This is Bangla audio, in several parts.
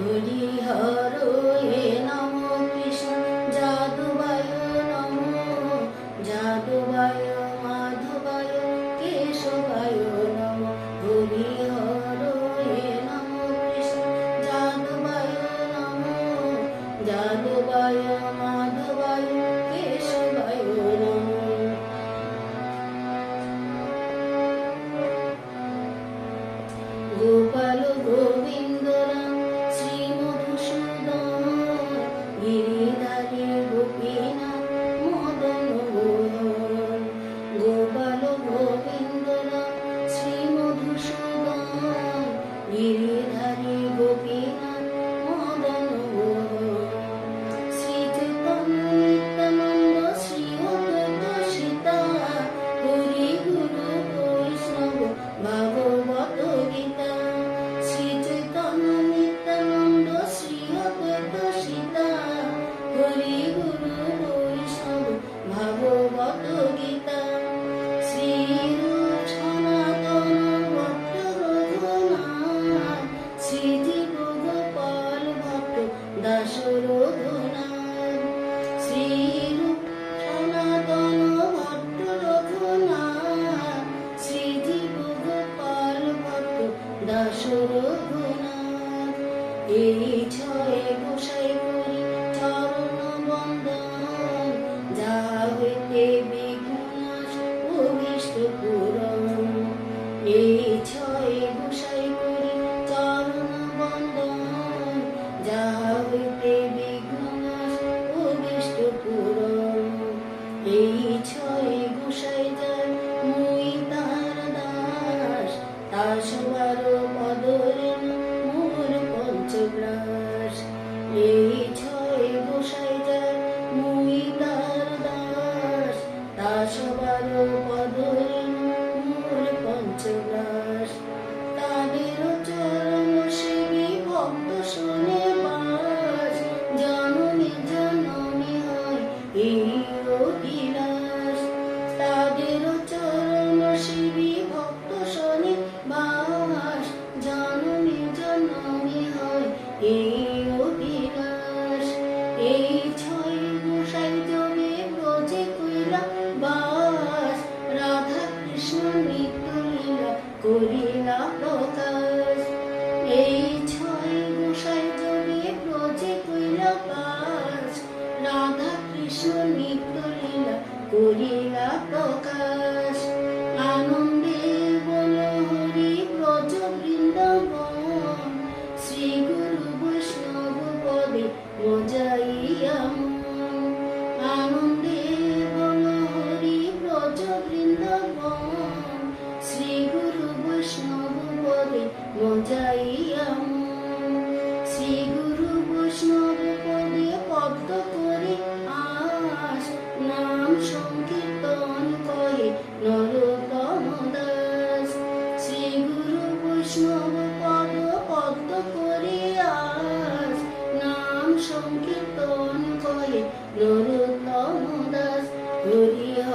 হরি হর এ নম সীতা হরি গুরু বৈষ্ণব, ভগবত গীতা। শ্রী সনাতন ভক্ত রঘুনাথ স্মৃতি গোপাল ভক্ত দাস রঘুনাথ শ্রী সনাতন ভক্ত রঘুনাথ স্মৃতি গোপাল ভক্ত দাস রঘুনাথ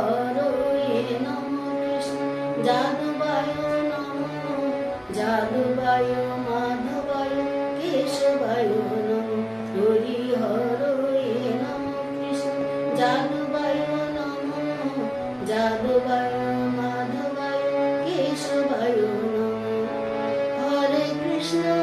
হরয়ে নম যাদবায় নম। যাদবায় মাধবায় কেশবায় নম। হরি হরয়ে নম কৃষ্ণ যাদবায় নম। যাদবায় মাধবায় কেশবায় নম। হরে কৃষ্ণ।